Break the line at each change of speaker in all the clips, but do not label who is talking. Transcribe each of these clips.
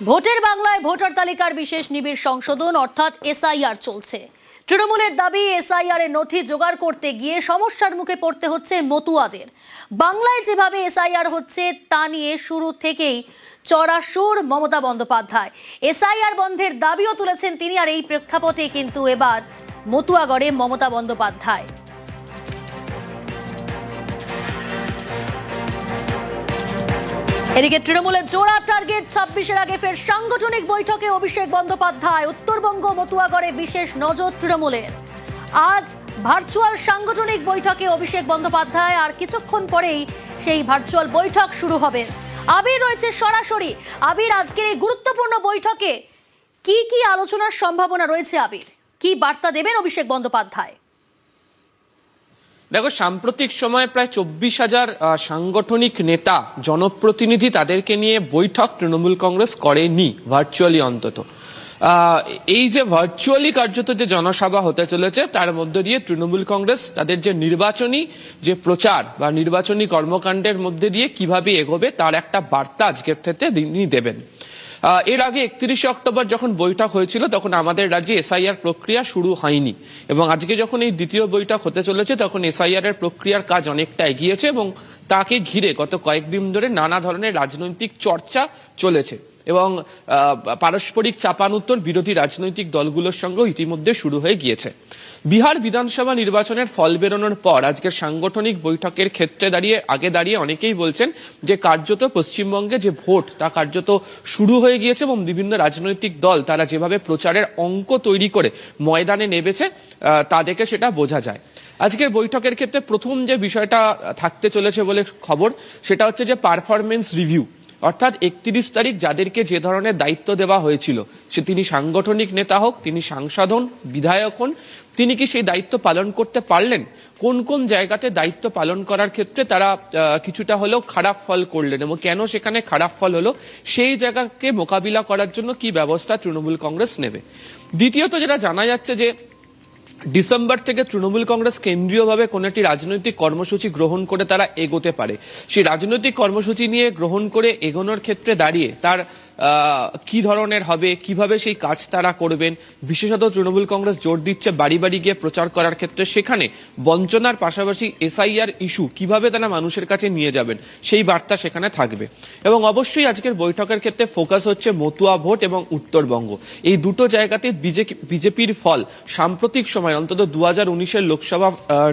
ভোটের বাংলায় ভোটার তালিকার বিশেষ নিবিড় সংশোধন, অর্থাৎ এসআইআর চলছে। তৃণমূলের দাবি, এসআইআর এর নথি জোগাড় করতে গিয়ে সমস্যার মুখে পড়তে হচ্ছে মতুয়াদের। বাংলায় যেভাবে এসআইআর হচ্ছে, তা নিয়ে শুরু থেকেই চড়া সুর মমতা বন্দ্যোপাধ্যায়। এসআইআর বন্ধের দাবিও তুলেছেন তিনি, আর এই প্রেক্ষাপটে কিন্তু এবার মতুয়াগড়ে মমতা বন্দ্যোপাধ্যায়। এদিকে তৃণমূলের জোড়া টার্গেট, ছাব্বিশের আগে ফের সাংগঠনিক বৈঠকে অভিষেক বন্দ্যোপাধ্যায়, উত্তরবঙ্গ মতুয়াগড়ে বিশেষ নজর তৃণমূলের। আজ ভার্চুয়াল সাংগঠনিক বৈঠকে অভিষেক বন্দ্যোপাধ্যায় আর কিছুক্ষণ পরেই সেই ভার্চুয়াল বৈঠক শুরু হবে। আবির রয়েছে সরাসরি। আবির, আজকের এই গুরুত্বপূর্ণ বৈঠকে কি কি আলোচনার সম্ভাবনা রয়েছে আবির? কি বার্তা দেবেন অভিষেক বন্দ্যোপাধ্যায়?
দেখো, সাম্প্রতিক সময়ে প্রায় চব্বিশ হাজার সাংগঠনিক নেতা, জনপ্রতিনিধি তাদেরকে নিয়ে বৈঠক তৃণমূল কংগ্রেস করেনি ভার্চুয়ালি অন্তত। এই যে ভার্চুয়ালি কার্যত যে জনসভা হতে চলেছে, তার মধ্য দিয়ে তৃণমূল কংগ্রেস, তাদের যে নির্বাচনী যে প্রচার বা নির্বাচনী কর্মকাণ্ডের মধ্যে দিয়ে কীভাবে এগোবে, তার একটা বার্তা আজকের ক্ষেত্রে তিনি দেবেন। এর আগে একত্রিশে অক্টোবর যখন বৈঠক হয়েছিল, তখন আমাদের রাজ্যে এসআইআর প্রক্রিয়া শুরু হয়নি। এবং আজকে যখন এই দ্বিতীয় বৈঠক হতে চলেছে, তখন এসআইআর এর প্রক্রিয়ার কাজ অনেকটা এগিয়েছে এবং তাকে ঘিরে গত কয়েকদিন ধরে নানা ধরনের রাজনৈতিক চর্চা চলেছে। এবং পারস্পরিক চাপানুত্তর বিরোধী রাজনৈতিক দলগুলোর সঙ্গেও ইতিমধ্যে শুরু হয়ে গিয়েছে। বিহার বিধানসভা নির্বাচনের ফল বেরোনোর পর আজকের সাংগঠনিক বৈঠকের ক্ষেত্রে দাঁড়িয়ে আগে দাঁড়িয়ে অনেকেই বলছেন যে কার্যত পশ্চিমবঙ্গে যে ভোট তা কার্যত শুরু হয়ে গিয়েছে এবং বিভিন্ন রাজনৈতিক দল তারা যেভাবে প্রচারের অঙ্ক তৈরি করে ময়দানে আহ, তা দেখে সেটা বোঝা যায়। আজকের বৈঠকের ক্ষেত্রে প্রথম যে বিষয়টা থাকতে চলেছে বলে খবর সেটা হচ্ছে যে পারফরমেন্স রিভিউ অর্থাৎ একত্রিশ তারিখ যাদেরকে যে ধরনের দায়িত্ব দেওয়া হয়েছিল, সে তিনি সাংগঠনিক নেতা হোক, তিনি সাংসদ হন, বিধায়ক হন, তিনি কি সেই দায়িত্ব পালন করতে পারলেন? কোন কোন জায়গাতে দায়িত্ব পালন করার ক্ষেত্রে তারা কিছুটা হলেও খারাপ ফল করলেন এবং কেন সেখানে খারাপ ফল হলো? সেই জায়গাকে মোকাবিলা করার জন্য কি ব্যবস্থা তৃণমূল কংগ্রেস নেবে? দ্বিতীয়ত যেটা জানা যাচ্ছে যে ডিসেম্বর থেকে তৃণমূল কংগ্রেস কেন্দ্রীয়ভাবে কোন একটি রাজনৈতিক কর্মসূচি গ্রহণ করে তারা এগোতে পারে। সেই রাজনৈতিক কর্মসূচি নিয়ে গ্রহণ করে এগোনোর ক্ষেত্রে দাঁড়িয়ে তার কি ধরনের হবে, কীভাবে সেই কাজ তারা করবেন? বিশেষত তৃণমূল কংগ্রেস জোর দিচ্ছে বাড়ি বাড়ি গিয়ে প্রচার করার ক্ষেত্রে। সেখানে বঞ্চনার পাশাপাশি এসআইআর ইস্যু কীভাবে তারা মানুষের কাছে নিয়ে যাবেন, সেই বার্তা সেখানে থাকবে। এবং অবশ্যই আজকের বৈঠকের ক্ষেত্রে ফোকাস হচ্ছে মতুয়া ভোট এবং উত্তরবঙ্গ। এই দুটো জায়গাতে বিজেপির ফল সাম্প্রতিক সময়, অন্তত দু হাজার লোকসভা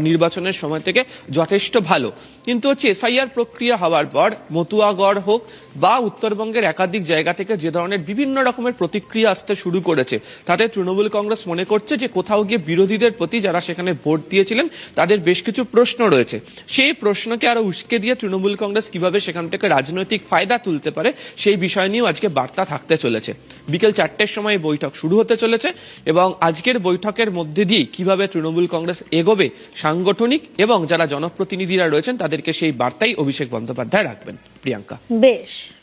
নির্বাচনের সময় থেকে যথেষ্ট ভালো। কিন্তু হচ্ছে এসআইআর প্রক্রিয়া হওয়ার পর মতুয়াগড় হোক বা উত্তরবঙ্গের একাধিক জায়গা থেকে যে ধরনের বিভিন্ন রকমের প্রতিক্রিয়া আসতে শুরু করেছে, তাতে তৃণমূল কংগ্রেস মনে করছে যে কোথাও গিয়ে বিরোধীদের প্রতি যারা সেখানে ভোট দিয়েছিলেন, তাদের বেশ কিছু প্রশ্ন রয়েছে। সেই প্রশ্নকে আরও উস্কে দিয়ে তৃণমূল কংগ্রেস কীভাবে সেখান থেকে রাজনৈতিক ফায়দা তুলতে পারে, সেই বিষয় নিয়েও আজকে বার্তা থাকতে চলেছে। বিকেল চারটের সময় বৈঠক শুরু হতে চলেছে এবং আজকের বৈঠকের মধ্যে দিয়ে কীভাবে তৃণমূল কংগ্রেস এগোবে সাংগঠনিক এবং যারা জনপ্রতিনিধিরা রয়েছেন, তাদেরকে সেই বার্তাই অভিষেক বন্দ্যোপাধ্যায় রাখবেন। প্রিয়াঙ্কা।
বেশ।